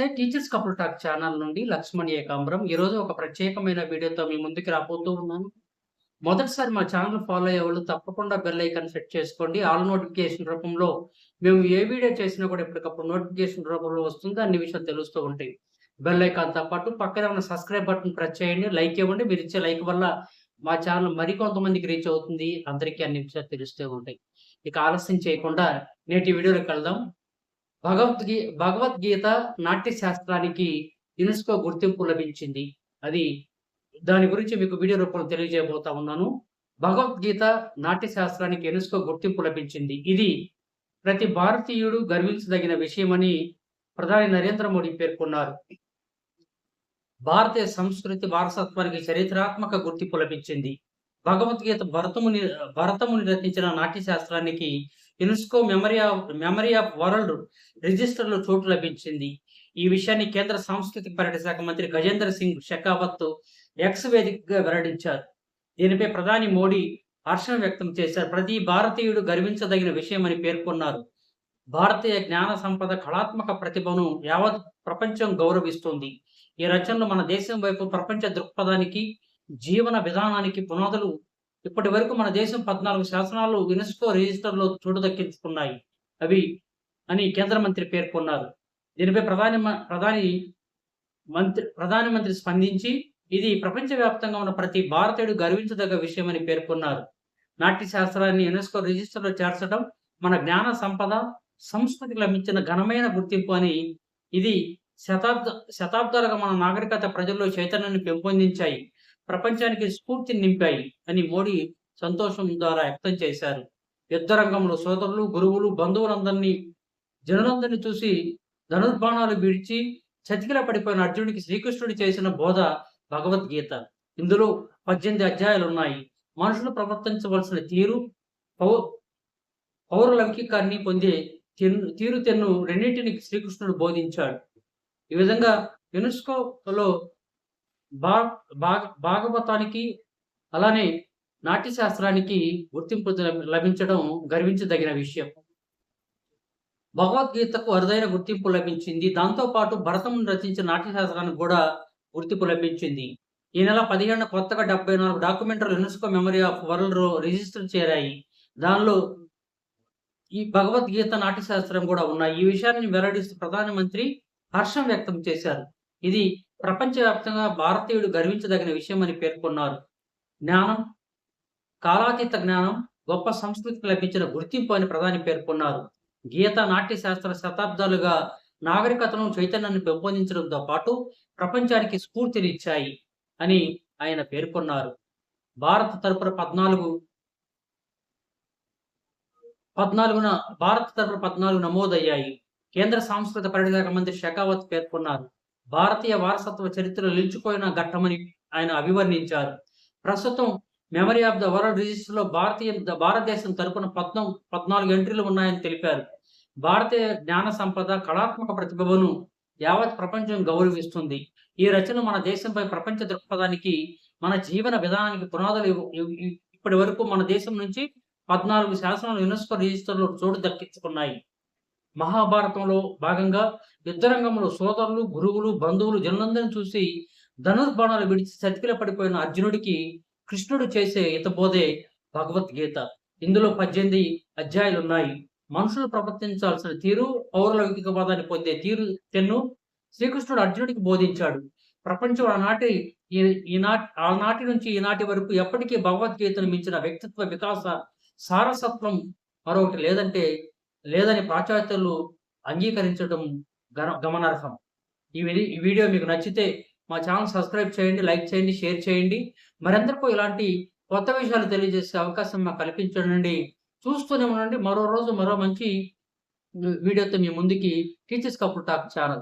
నమస్తే. Teachers couple talk channel నుండి లక్ష్మణ్ ఏకాంబరం. ఈరోజు ఒక ప్రత్యేకమైన వీడియోతో మీ ముందుకు రాబోతూ ఉన్నాను. మొదటిసారి మా ఛానల్ ఫాలో అయ్యే వాళ్ళు తప్పకుండా బెల్ ఐకాన్ సెట్ చేసుకోండి. ఆల్ నోటిఫికేషన్ రూపంలో మేము ఏ వీడియో చేసినా కూడా ఎప్పటికప్పుడు నోటిఫికేషన్ రూపంలో వస్తుంది. అన్ని విషయాలు తెలుస్తూ ఉంటాయి. బెల్ ఐకాన్తో పాటు పక్కన ఉన్న సబ్స్క్రైబ్ బటన్ ప్రెస్ చేయండి. లైక్ ఇవ్వండి. మీరు ఇచ్చే లైక్ వల్ల మా ఛానల్ మరికొంతమందికి రీచ్ అవుతుంది. అందరికీ అన్ని విషయాలు తెలుస్తూ ఉంటాయి. ఇక ఆలస్యం చేయకుండా నేటి వీడియోలోకి వెళ్దాం. భగవద్గీ భగవద్గీత నాట్య శాస్త్రానికి యునెస్కో గుర్తింపు లభించింది. అది దాని గురించి మీకు వీడియో రూపంలో తెలియజేయబోతా ఉన్నాను. భగవద్గీత నాట్య శాస్త్రానికి యునెస్కో గుర్తింపు లభించింది. ఇది ప్రతి భారతీయుడు గర్వించదగిన విషయమని ప్రధాని నరేంద్ర మోడీ పేర్కొన్నారు. భారతీయ సంస్కృతి వారసత్వానికి చరిత్రాత్మక గుర్తింపు లభించింది. భగవద్గీత భరతముని భరతముని రచించిన నాట్య శాస్త్రానికి UNESCO memory of memory of world రిజిస్టర్లో చోటు లభించింది. ఈ విషయాన్ని కేంద్ర సాంస్కృతిక పర్యటన శాఖ మంత్రి గజేంద్ర సింగ్ షెకావత్ ఎక్స్ వేదికగా వెల్లడించారు. దీనిపై ప్రధాని మోడీ హర్షం వ్యక్తం చేశారు. ప్రతి భారతీయుడు గర్వించదగిన విషయమని పేర్కొన్నారు. భారతీయ జ్ఞాన సంపద కళాత్మక ప్రతిభను యావత్ ప్రపంచం గౌరవిస్తుంది. ఈ రచనలు మన దేశం వైపు ప్రపంచ దృక్పథానికి జీవన విధానానికి పునాదులు ఇప్పటి వరకు మన దేశం పద్నాలుగు శాసనాలు యునెస్కో రిజిస్టర్లో చోటు దక్కించుకున్నాయి. అవి అని కేంద్ర మంత్రి పేర్కొన్నారు. దీనిపై ప్రధాని మ- ప్రధాని మంత్రి ప్రధానమంత్రి స్పందించి ఇది ప్రపంచవ్యాప్తంగా ఉన్న ప్రతి భారతీయుడు గర్వించదగ్గ విషయమని పేర్కొన్నారు. నాట్య శాస్త్రాన్ని యునెస్కో రిజిస్టర్లో చేర్చడం మన జ్ఞాన సంపద సంస్కృతికి లభించిన ఘనమైన గుర్తింపు అని ఇది శతాబ్ద శతాబ్దాలుగా మన నాగరికత ప్రజల్లో చైతన్యాన్ని పెంపొందించాయి. ప్రపంచానికి స్ఫూర్తిని నింపాయి అని మోడీ సంతోషం ద్వారా వ్యక్తం చేశారు. యుద్ధ రంగంలో సోదరులు గురువులు బంధువులందరినీ జనులందరినీ చూసి ధనుర్బాణాలు విడిచి చతికిల పడిపోయిన అర్జునుడికి శ్రీకృష్ణుడు చేసిన బోధ భగవద్గీత. ఇందులో పద్దెనిమిది అధ్యాయాలు ఉన్నాయి మనుషులు ప్రవర్తించవలసిన తీరు పౌ పౌరుల పొందే తీరు తెన్ను రెండింటిని శ్రీకృష్ణుడు బోధించాడు. ఈ విధంగా యునెస్కోలో భా భాగ భాగవతానికి అలానే నాట్యశాస్త్రానికి గుర్తింపు లభించడం గర్వించదగిన విషయం. భగవద్గీతకు అరుదైన గుర్తింపు లభించింది. దాంతో పాటు భరతం రచించిన నాట్యశాస్త్రానికి కూడా గుర్తింపు లభించింది. ఈ నెల పదిహేను కొత్తగా డెబ్బై నాలుగు documentary UNESCO memory of world register చేరాయి. దానిలో ఈ భగవద్గీత నాట్యశాస్త్రం కూడా ఉన్నాయి. ఈ విషయాన్ని వెల్లడిస్తూ ప్రధానమంత్రి హర్షం వ్యక్తం చేశారు. ఇది ప్రపంచవ్యాప్తంగా భారతీయుడు గర్వించదగిన విషయం అని పేర్కొన్నారు. జ్ఞానం కాలాతీత జ్ఞానం గొప్ప సంస్కృతికి లభించిన గుర్తింపు అని ప్రధాని పేర్కొన్నారు. గీత నాట్య శాస్త్ర శతాబ్దాలుగా నాగరికతను చైతన్యాన్ని పెంపొందించడంతో పాటు ప్రపంచానికి స్ఫూర్తినిచ్చాయి అని ఆయన పేర్కొన్నారు. భారత తరపున పద్నాలుగు పద్నాలుగున భారత తరపున పద్నాలుగు నమోదయ్యాయి. కేంద్ర సాంస్కృతిక పర్యాటక శాఖ మంత్రి షెకావత్ పేర్కొన్నారు. భారతీయ వారసత్వ చరిత్రలో నిలిచిపోయిన ఘట్టమని ఆయన అభివర్ణించారు. ప్రస్తుతం మెమరీ ఆఫ్ ద వరల్డ్ రిజిస్టర్లో భారతీయ భారతదేశం తరపున పద్నం పద్నాలుగు ఎంట్రీలు ఉన్నాయని తెలిపారు. భారతీయ జ్ఞాన సంపద కళాత్మక ప్రతిభను యావత్ ప్రపంచం గౌరవిస్తుంది. ఈ రచన మన దేశంపై ప్రపంచ దృక్పథానికి మన జీవన విధానానికి పునాదులు ఇప్పటి వరకు మన దేశం నుంచి పద్నాలుగు శాసనాలు యునెస్కో రిజిస్టర్లో చోటు దక్కించుకున్నాయి. మహాభారతంలో భాగంగా యుద్ధరంగంలో సోదరులు గురువులు బంధువులు జనులందరినీ చూసి ధనుర్బాణాలు విడిచి చతికిల పడిపోయిన అర్జునుడికి కృష్ణుడు చేసే ఇతబోధే భగవద్గీత. ఇందులో పద్దెనిమిది అధ్యాయాలు ఉన్నాయి మనుషులు ప్రవర్తించాల్సిన తీరు పౌరుల వ్యక్తిగవాదాన్ని పొందే తీరు తెన్ను శ్రీకృష్ణుడు అర్జునుడికి బోధించాడు. ప్రపంచం ఆనాటి ఈ- ఈనాటి ఆనాటి నుంచి ఈనాటి వరకు ఎప్పటికీ భగవద్గీతను మించిన వ్యక్తిత్వ వికాస సారసత్వం మరొకటి లేదంటే లేదని పాశ్చాత్యులు అంగీకరించడం గమనార్హం. ఈ ఈ వీడియో మీకు నచ్చితే మా ఛానల్ సబ్స్క్రైబ్ చేయండి లైక్ చేయండి షేర్ చేయండి. మరందరికీ ఇలాంటి కొత్త విషయాలు తెలియజేసే అవకాశం మాకు కల్పించండి. చూస్తూనే ఉండండి. మరో రోజు మరో మంచి వీడియోతో మీ ముందుకి టీచర్స్ కపుల్ టాక్ ఛానల్.